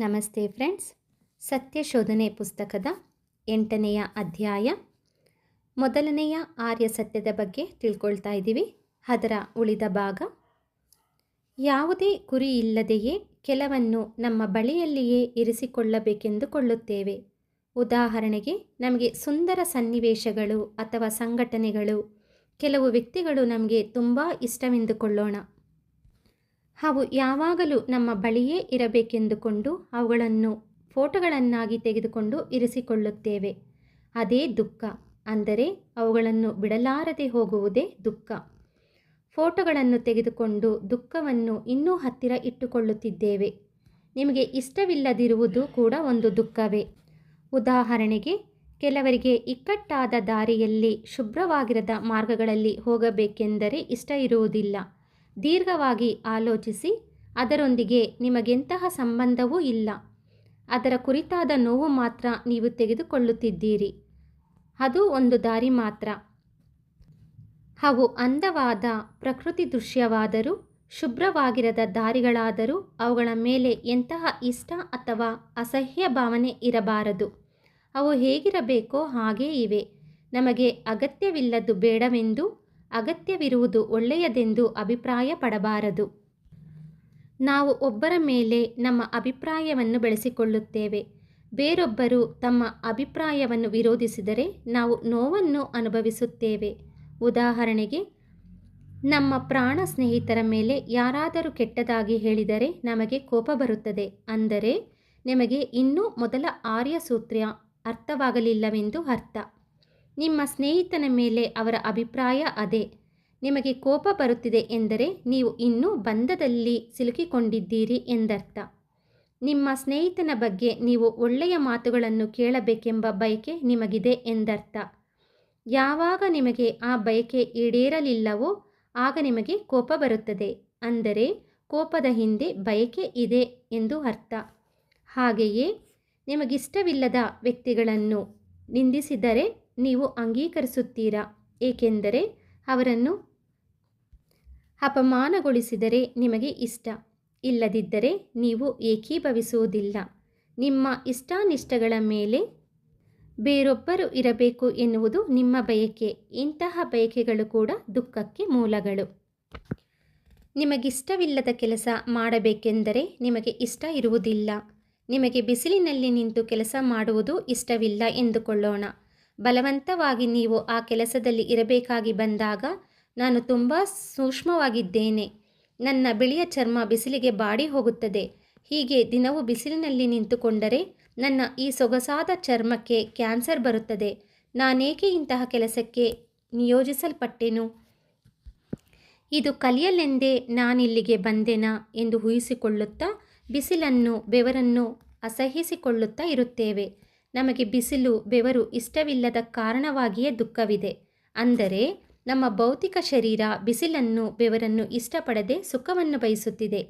ನಮಸ್ತೆ ಫ್ರೆಂಡ್ಸ್. ಸತ್ಯಶೋಧನೆ ಪುಸ್ತಕದ ಎಂಟನೆಯ ಅಧ್ಯಾಯ. ಮೊದಲನೆಯ ಆರ್ಯ ಸತ್ಯದ ಬಗ್ಗೆ ತಿಳ್ಕೊಳ್ತಾ ಇದ್ದೀವಿ. ಅದರ ಉಳಿದ ಭಾಗ. ಯಾವುದೇ ಗುರಿ ಇಲ್ಲದೆಯೇ ಕೆಲವನ್ನು ನಮ್ಮ ಬಳಿಯಲ್ಲಿಯೇ ಇರಿಸಿಕೊಳ್ಳಬೇಕೆಂದುಕೊಳ್ಳುತ್ತೇವೆ. ಉದಾಹರಣೆಗೆ, ನಮಗೆ ಸುಂದರ ಸನ್ನಿವೇಶಗಳು ಅಥವಾ ಸಂಘಟನೆಗಳು, ಕೆಲವು ವ್ಯಕ್ತಿಗಳು ನಮಗೆ ತುಂಬ ಇಷ್ಟವೆಂದುಕೊಳ್ಳೋಣ. ಅವು ಯಾವಾಗಲೂ ನಮ್ಮ ಬಳಿಯೇ ಇರಬೇಕೆಂದುಕೊಂಡು ಅವುಗಳನ್ನು ಫೋಟೋಗಳನ್ನಾಗಿ ತೆಗೆದುಕೊಂಡು ಇರಿಸಿಕೊಳ್ಳುತ್ತೇವೆ. ಅದೇ ದುಃಖ. ಅಂದರೆ ಅವುಗಳನ್ನು ಬಿಡಲಾರದೆ ಹೋಗುವುದೇ ದುಃಖ. ಫೋಟೋಗಳನ್ನು ತೆಗೆದುಕೊಂಡು ದುಃಖವನ್ನು ಇನ್ನೂ ಹತ್ತಿರ ಇಟ್ಟುಕೊಳ್ಳುತ್ತಿದ್ದೇವೆ. ನಿಮಗೆ ಇಷ್ಟವಿಲ್ಲದಿರುವುದು ಕೂಡ ಒಂದು ದುಃಖವೇ. ಉದಾಹರಣೆಗೆ, ಕೆಲವರಿಗೆ ಇಕ್ಕಟ್ಟಾದ ದಾರಿಯಲ್ಲಿ ಶುಭ್ರವಾಗಿರದ ಮಾರ್ಗಗಳಲ್ಲಿ ಹೋಗಬೇಕೆಂದರೆ ಇಷ್ಟ ಇರುವುದಿಲ್ಲ. ದೀರ್ಘವಾಗಿ ಆಲೋಚಿಸಿ, ಅದರೊಂದಿಗೆ ನಿಮಗೆಂತಹ ಸಂಬಂಧವೂ ಇಲ್ಲ. ಅದರ ಕುರಿತಾದ ನೋವು ಮಾತ್ರ ನೀವು ತೆಗೆದುಕೊಳ್ಳುತ್ತಿದ್ದೀರಿ. ಅದು ಒಂದು ದಾರಿ ಮಾತ್ರ. ಅವು ಅಂದವಾದ ಪ್ರಕೃತಿ ದೃಶ್ಯವಾದರೂ, ಶುಭ್ರವಾಗಿರದ ದಾರಿಗಳಾದರೂ ಅವುಗಳ ಮೇಲೆ ಎಂತಹ ಇಷ್ಟ ಅಥವಾ ಅಸಹ್ಯ ಭಾವನೆ ಇರಬಾರದು. ಅವು ಹೇಗಿರಬೇಕೋ ಹಾಗೇ ಇವೆ. ನಮಗೆ ಅಗತ್ಯವಿಲ್ಲದ್ದು ಬೇಡವೆಂದು ಅಗತ್ಯವಿರುವುದು ಒಳ್ಳೆಯದೆಂದು ಅಭಿಪ್ರಾಯ ಪಡಬಾರದು ನಾವು ಒಬ್ಬರ ಮೇಲೆ ನಮ್ಮ ಅಭಿಪ್ರಾಯವನ್ನು ಬೆಳೆಸಿಕೊಳ್ಳುತ್ತೇವೆ. ಬೇರೊಬ್ಬರು ತಮ್ಮ ಅಭಿಪ್ರಾಯವನ್ನು ವಿರೋಧಿಸಿದರೆ ನಾವು ನೋವನ್ನು ಅನುಭವಿಸುತ್ತೇವೆ. ಉದಾಹರಣೆಗೆ, ನಮ್ಮ ಪ್ರಾಣ ಸ್ನೇಹಿತರ ಮೇಲೆ ಯಾರಾದರೂ ಕೆಟ್ಟದಾಗಿ ಹೇಳಿದರೆ ನಮಗೆ ಕೋಪ ಬರುತ್ತದೆ. ಅಂದರೆ, ನಿಮಗೆ ಇನ್ನೂ ಮೊದಲ ಆರ್ಯ ಸೂತ್ರ ಅರ್ಥವಾಗಲಿಲ್ಲವೆಂದು ಅರ್ಥ. ನಿಮ್ಮ ಸ್ನೇಹಿತನ ಮೇಲೆ ಅವರ ಅಭಿಪ್ರಾಯ ಅದೇ. ನಿಮಗೆ ಕೋಪ ಬರುತ್ತಿದೆ ಎಂದರೆ ನೀವು ಇನ್ನೂ ಬಂಧದಲ್ಲಿ ಸಿಲುಕಿಕೊಂಡಿದ್ದೀರಿ ಎಂದರ್ಥ. ನಿಮ್ಮ ಸ್ನೇಹಿತನ ಬಗ್ಗೆ ನೀವು ಒಳ್ಳೆಯ ಮಾತುಗಳನ್ನು ಕೇಳಬೇಕೆಂಬ ಬಯಕೆ ನಿಮಗಿದೆ ಎಂದರ್ಥ. ಯಾವಾಗ ನಿಮಗೆ ಆ ಬಯಕೆ ಈಡೇರಲಿಲ್ಲವೋ ಆಗ ನಿಮಗೆ ಕೋಪ ಬರುತ್ತದೆ. ಅಂದರೆ ಕೋಪದ ಹಿಂದೆ ಬಯಕೆ ಇದೆ ಎಂದು ಅರ್ಥ. ಹಾಗೆಯೇ ನಿಮಗಿಷ್ಟವಿಲ್ಲದ ವ್ಯಕ್ತಿಗಳನ್ನು ನಿಂದಿಸಿದರೆ ನೀವು ಅಂಗೀಕರಿಸುತ್ತೀರಾ? ಏಕೆಂದರೆ ಅವರನ್ನು ಅಪಮಾನಗೊಳಿಸಿದರೆ ನಿಮಗೆ ಇಷ್ಟ. ಇಲ್ಲದಿದ್ದರೆ ನೀವು ಏಕೀಭವಿಸುವುದಿಲ್ಲ. ನಿಮ್ಮ ಇಷ್ಟಾನಿಷ್ಟಗಳ ಮೇಲೆ ಬೇರೊಬ್ಬರು ಇರಬೇಕು ಎನ್ನುವುದು ನಿಮ್ಮ ಬಯಕೆ. ಇಂತಹ ಬಯಕೆಗಳು ಕೂಡ ದುಃಖಕ್ಕೆ ಮೂಲಗಳು. ನಿಮಗಿಷ್ಟವಿಲ್ಲದ ಕೆಲಸ ಮಾಡಬೇಕೆಂದರೆ ನಿಮಗೆ ಇಷ್ಟ ಇರುವುದಿಲ್ಲ. ನಿಮಗೆ ಬಿಸಿಲಿನಲ್ಲಿ ನಿಂತು ಕೆಲಸ ಮಾಡುವುದು ಇಷ್ಟವಿಲ್ಲ ಎಂದುಕೊಳ್ಳೋಣ. ಬಲವಂತವಾಗಿ ನೀವು ಆ ಕೆಲಸದಲ್ಲಿ ಇರಬೇಕಾಗಿ ಬಂದಾಗ ನಾನು ತುಂಬ ಸೂಕ್ಷ್ಮವಾಗಿದ್ದೇನೆ. ನನ್ನ ಬಿಳಿಯ ಚರ್ಮ ಬಿಸಿಲಿಗೆ ಬಾಡಿ ಹೋಗುತ್ತದೆ. ಹೀಗೆ ದಿನವೂ ಬಿಸಿಲಿನಲ್ಲಿ ನಿಂತುಕೊಂಡರೆ ನನ್ನ ಈ ಸೊಗಸಾದ ಚರ್ಮಕ್ಕೆ ಕ್ಯಾನ್ಸರ್ ಬರುತ್ತದೆ. ನಾನೇಕೆ ಇಂತಹ ಕೆಲಸಕ್ಕೆ ನಿಯೋಜಿಸಲ್ಪಟ್ಟೆನು? ಇದು ಕಲಿಯಲೆಂದೇ ನಾನಿಲ್ಲಿಗೆ ಬಂದೆನಾ ಎಂದು ಊಹಿಸಿಕೊಳ್ಳುತ್ತಾ ಬಿಸಿಲನ್ನು, ಬೆವರನ್ನು ಅಸಹಿಸಿಕೊಳ್ಳುತ್ತಾ ಇರುತ್ತೇವೆ. ನಮಗೆ ಬಿಸಿಲು, ಬೆವರು ಇಷ್ಟವಿಲ್ಲದ ಕಾರಣವಾಗಿಯೇ ದುಃಖವಿದೆ. ಅಂದರೆ, ನಮ್ಮ ಭೌತಿಕ ಶರೀರ ಬಿಸಿಲನ್ನು, ಬೆವರನ್ನು ಇಷ್ಟಪಡದೆ ಸುಖವನ್ನು ಬಯಸುತ್ತಿದೆ.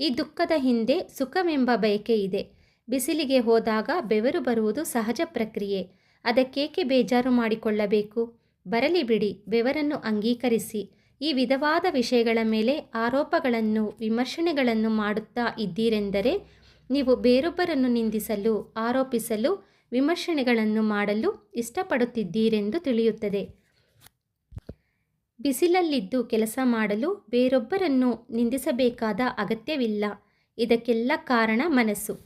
ಈ ದುಃಖದ ಹಿಂದೆ ಸುಖವೆಂಬ ಬಯಕೆ ಇದೆ. ಬಿಸಿಲಿಗೆ ಹೋದಾಗ ಬೆವರು ಬರುವುದು ಸಹಜ ಪ್ರಕ್ರಿಯೆ. ಅದಕ್ಕೇಕೆ ಬೇಜಾರು ಮಾಡಿಕೊಳ್ಳಬೇಕು? ಬರಲಿ ಬಿಡಿ, ಬೆವರನ್ನು ಅಂಗೀಕರಿಸಿ. ಈ ವಿಧವಾದ ವಿಷಯಗಳ ಮೇಲೆ ಆರೋಪಗಳನ್ನು, ವಿಮರ್ಶನೆಗಳನ್ನು ಮಾಡುತ್ತಾ ಇದ್ದೀರೆಂದರೆ, ನೀವು ಬೇರೊಬ್ಬರನ್ನು ನಿಂದಿಸಲು, ಆರೋಪಿಸಲು ವಿಮರ್ಶನೆಗಳನ್ನು ಮಾಡಲು ಇಷ್ಟಪಡುತ್ತಿದ್ದೀರೆಂದು ತಿಳಿಯುತ್ತದೆ. ಬಿಸಿಲಲ್ಲಿದ್ದು ಕೆಲಸ ಮಾಡಲು ಬೇರೊಬ್ಬರನ್ನು ನಿಂದಿಸಬೇಕಾದ ಅಗತ್ಯವಿಲ್ಲ. ಇದಕ್ಕೆಲ್ಲ ಕಾರಣ ಮನಸ್ಸು.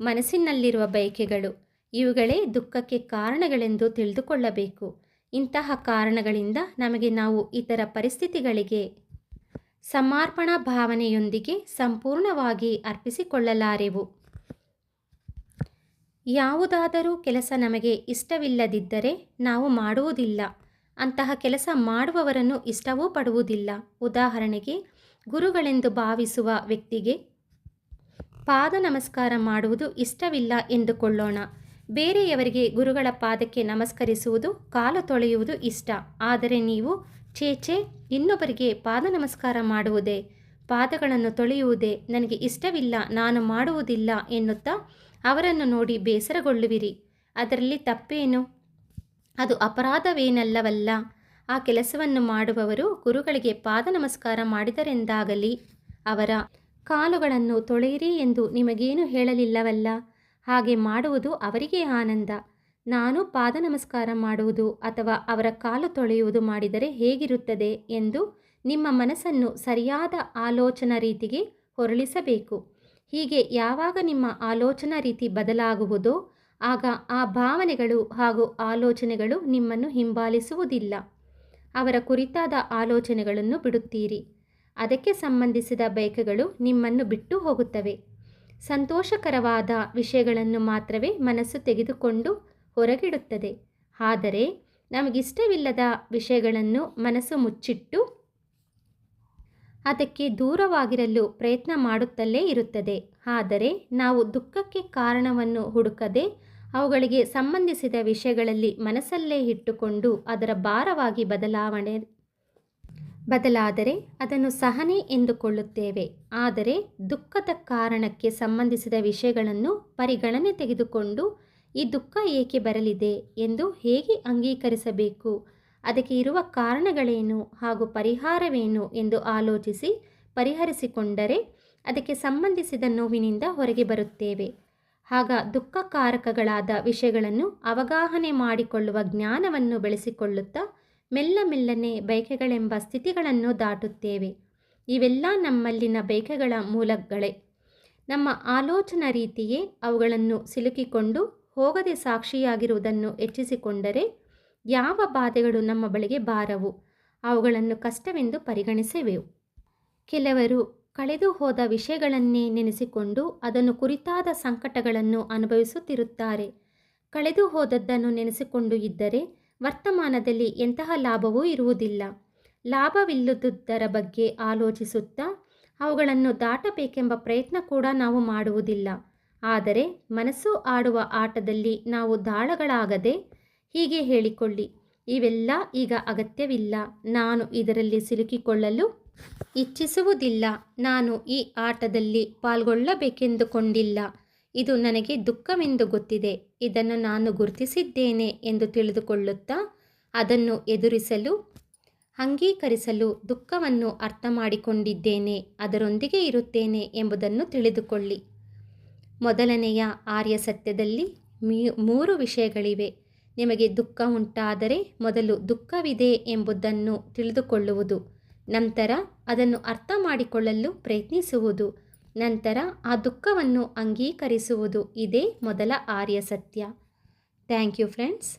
ಮನಸ್ಸಿನಲ್ಲಿರುವ ಬಯಕೆಗಳು. ಇವುಗಳೇ ದುಃಖಕ್ಕೆ ಕಾರಣಗಳೆಂದು ತಿಳಿದುಕೊಳ್ಳಬೇಕು. ಇಂತಹ ಕಾರಣಗಳಿಂದ ನಮಗೆ ನಾವು ಇತರ ಪರಿಸ್ಥಿತಿಗಳಿಗೆ ಸಮರ್ಪಣಾ ಭಾವನೆಯೊಂದಿಗೆ ಸಂಪೂರ್ಣವಾಗಿ ಅರ್ಪಿಸಿಕೊಳ್ಳಲಾರೆವು. ಯಾವುದಾದರೂ ಕೆಲಸ ನಮಗೆ ಇಷ್ಟವಿಲ್ಲದಿದ್ದರೆ ನಾವು ಮಾಡುವುದಿಲ್ಲ. ಅಂತಹ ಕೆಲಸ ಮಾಡುವವರನ್ನು ಇಷ್ಟವೂ ಪಡುವುದಿಲ್ಲ. ಉದಾಹರಣೆಗೆ, ಗುರುಗಳೆಂದು ಭಾವಿಸುವ ವ್ಯಕ್ತಿಗೆ ಪಾದ ನಮಸ್ಕಾರ ಮಾಡುವುದು ಇಷ್ಟವಿಲ್ಲ ಎಂದುಕೊಳ್ಳೋಣ. ಬೇರೆಯವರಿಗೆ ಗುರುಗಳ ಪಾದಕ್ಕೆ ನಮಸ್ಕರಿಸುವುದು, ಕಾಲು ತೊಳೆಯುವುದು ಇಷ್ಟ. ಆದರೆ ನೀವು ಚೇಚೆ ಇನ್ನೊಬ್ಬರಿಗೆ ಪಾದ ನಮಸ್ಕಾರ ಮಾಡುವುದೇ, ಪಾದಗಳನ್ನು ತೊಳೆಯುವುದೇ ನನಗೆ ಇಷ್ಟವಿಲ್ಲ, ನಾನು ಮಾಡುವುದಿಲ್ಲ ಎನ್ನುತ್ತಾ ಅವರನ್ನು ನೋಡಿ ಬೇಸರಗೊಳ್ಳುವಿರಿ. ಅದರಲ್ಲಿ ತಪ್ಪೇನು? ಅದು ಅಪರಾಧವೇನಲ್ಲವಲ್ಲ? ಆ ಕೆಲಸವನ್ನು ಮಾಡುವವರು ಗುರುಗಳಿಗೆ ಪಾದ ನಮಸ್ಕಾರ ಮಾಡಿದರೆಂದಾಗಲಿ ಅವರ ಕಾಲುಗಳನ್ನು ತೊಳೆಯಿರಿ ಎಂದು ನಿಮಗೇನು ಹೇಳಲಿಲ್ಲವಲ್ಲ? ಹಾಗೆ ಮಾಡುವುದು ಅವರಿಗೆ ಆನಂದ. ನಾನು ಪಾದ ನಮಸ್ಕಾರ ಮಾಡುವುದು ಅಥವಾ ಅವರ ಕಾಲು ತೊಳೆಯುವುದು ಮಾಡಿದರೆ ಹೇಗಿರುತ್ತದೆ ಎಂದು ನಿಮ್ಮ ಮನಸ್ಸನ್ನು ಸರಿಯಾದ ಆಲೋಚನಾ ರೀತಿಗೆ ಹೊರಳಿಸಬೇಕು. ಹೀಗೆ ಯಾವಾಗ ನಿಮ್ಮ ಆಲೋಚನಾ ರೀತಿ ಬದಲಾಗುವುದೋ, ಆಗ ಆ ಭಾವನೆಗಳು ಹಾಗೂ ಆಲೋಚನೆಗಳು ನಿಮ್ಮನ್ನು ಹಿಂಬಾಲಿಸುವುದಿಲ್ಲ. ಅವರ ಕುರಿತಾದ ಆಲೋಚನೆಗಳನ್ನು ಬಿಡುತ್ತೀರಿ. ಅದಕ್ಕೆ ಸಂಬಂಧಿಸಿದ ಬಯಕೆಗಳು ನಿಮ್ಮನ್ನು ಬಿಟ್ಟು ಹೋಗುತ್ತವೆ. ಸಂತೋಷಕರವಾದ ವಿಷಯಗಳನ್ನು ಮಾತ್ರವೇ ಮನಸ್ಸು ತೆಗೆದುಕೊಂಡು ಹೊರಗಿಡುತ್ತದೆ. ಆದರೆ, ನಮಗಿಷ್ಟವಿಲ್ಲದ ವಿಷಯಗಳನ್ನು ಮನಸ್ಸು ಮುಚ್ಚಿಟ್ಟು ಅದಕ್ಕೆ ದೂರವಾಗಿರಲು ಪ್ರಯತ್ನ ಮಾಡುತ್ತಲೇ ಇರುತ್ತದೆ. ಆದರೆ ನಾವು ದುಃಖಕ್ಕೆ ಕಾರಣವನ್ನು ಹುಡುಕದೆ ಅವುಗಳಿಗೆ ಸಂಬಂಧಿಸಿದ ವಿಷಯಗಳಲ್ಲಿ ಮನಸ್ಸಲ್ಲೇ ಇಟ್ಟುಕೊಂಡು ಅದರ ಭಾರವಾಗಿ ಬದಲಾವಣೆ, ಬದಲಾದರೆ ಅದನ್ನು ಸಹನೆ ಎಂದುಕೊಳ್ಳುತ್ತೇವೆ. ಆದರೆ ದುಃಖದ ಕಾರಣಕ್ಕೆ ಸಂಬಂಧಿಸಿದ ವಿಷಯಗಳನ್ನು ಪರಿಗಣನೆ ತೆಗೆದುಕೊಂಡು ಈ ದುಃಖ ಏಕೆ ಬರಲಿದೆ ಎಂದು ಹೇಗೆ ಅಂಗೀಕರಿಸಬೇಕು? ಅದಕ್ಕೆ ಇರುವ ಕಾರಣಗಳೇನು ಹಾಗೂ ಪರಿಹಾರವೇನು ಎಂದು ಆಲೋಚಿಸಿ ಪರಿಹರಿಸಿಕೊಂಡರೆ ಅದಕ್ಕೆ ಸಂಬಂಧಿಸಿದ ನೋವಿನಿಂದ ಹೊರಗೆ ಬರುತ್ತೇವೆ. ಆಗ ದುಃಖಕಾರಕಗಳಾದ ವಿಷಯಗಳನ್ನು ಅವಗಾಹನೆ ಮಾಡಿಕೊಳ್ಳುವ ಜ್ಞಾನವನ್ನು ಬೆಳೆಸಿಕೊಳ್ಳುತ್ತಾ ಮೆಲ್ಲ ಮೆಲ್ಲನೆ ಬಯಕೆಗಳೆಂಬ ಸ್ಥಿತಿಗಳನ್ನು ದಾಟುತ್ತೇವೆ. ಇವೆಲ್ಲ ನಮ್ಮಲ್ಲಿನ ಬಯಕೆಗಳ ಮೂಲಗಳೇ. ನಮ್ಮ ಆಲೋಚನಾ ರೀತಿಯೇ ಅವುಗಳನ್ನು ಸಿಲುಕಿಕೊಂಡು ಹೋಗದೆ ಸಾಕ್ಷಿಯಾಗಿರುವುದನ್ನು ಹೆಚ್ಚಿಸಿಕೊಂಡರೆ ಯಾವ ಬಾಧೆಗಳು ನಮ್ಮ ಬಳಿಗೆ ಬಾರವು? ಅವುಗಳನ್ನು ಕಷ್ಟವೆಂದು ಪರಿಗಣಿಸಿವೆವು. ಕೆಲವರು ಕಳೆದು ಹೋದ ವಿಷಯಗಳನ್ನೇ ನೆನೆಸಿಕೊಂಡು ಅದನ್ನು ಕುರಿತಾದ ಸಂಕಟಗಳನ್ನು ಅನುಭವಿಸುತ್ತಿರುತ್ತಾರೆ. ಕಳೆದು ಹೋದದ್ದನ್ನು ನೆನೆಸಿಕೊಂಡು ಇದ್ದರೆ ವರ್ತಮಾನದಲ್ಲಿ ಎಂತಹ ಲಾಭವೂ ಇರುವುದಿಲ್ಲ. ಲಾಭವಿಲ್ಲದುದರ ಬಗ್ಗೆ ಆಲೋಚಿಸುತ್ತಾ ಅವುಗಳನ್ನು ದಾಟಬೇಕೆಂಬ ಪ್ರಯತ್ನ ಕೂಡ ನಾವು ಮಾಡುವುದಿಲ್ಲ. ಆದರೆ ಮನಸ್ಸು ಆಡುವ ಆಟದಲ್ಲಿ ನಾವು ದಾಳಗಳಾಗದೆ ಹೀಗೆ ಹೇಳಿಕೊಳ್ಳಿ. ಇವೆಲ್ಲ ಈಗ ಅಗತ್ಯವಿಲ್ಲ. ನಾನು ಇದರಲ್ಲಿ ಸಿಲುಕಿಕೊಳ್ಳಲು ಇಚ್ಛಿಸುವುದಿಲ್ಲ. ನಾನು ಈ ಆಟದಲ್ಲಿ ಪಾಲ್ಗೊಳ್ಳಬೇಕೆಂದುಕೊಂಡಿಲ್ಲ. ಇದು ನನಗೆ ದುಃಖವೆಂದು ಗೊತ್ತಿದೆ. ಇದನ್ನು ನಾನು ಗುರುತಿಸಿದ್ದೇನೆ ಎಂದು ತಿಳಿದುಕೊಳ್ಳುತ್ತಾ ಅದನ್ನು ಎದುರಿಸಲು, ಅಂಗೀಕರಿಸಲು ದುಃಖವನ್ನು ಅರ್ಥ ಮಾಡಿಕೊಂಡಿದ್ದೇನೆ ಅದರೊಂದಿಗೆ ಇರುತ್ತೇನೆ ಎಂಬುದನ್ನು ತಿಳಿದುಕೊಳ್ಳಿ. ಮೊದಲನೆಯ ಆರ್ಯ ಸತ್ಯದಲ್ಲಿ ಮೂರು ವಿಷಯಗಳಿವೆ. ನಿಮಗೆ ದುಃಖ ಉಂಟಾದರೆ ಮೊದಲು ದುಃಖವಿದೆ ಎಂಬುದನ್ನು ತಿಳಿದುಕೊಳ್ಳುವುದು, ನಂತರ ಅದನ್ನು ಅರ್ಥ ಮಾಡಿಕೊಳ್ಳಲು ಪ್ರಯತ್ನಿಸುವುದು, ನಂತರ ಆ ದುಃಖವನ್ನು ಅಂಗೀಕರಿಸುವುದು ಇದೇ ಮೊದಲ Arya Satya. Thank you friends.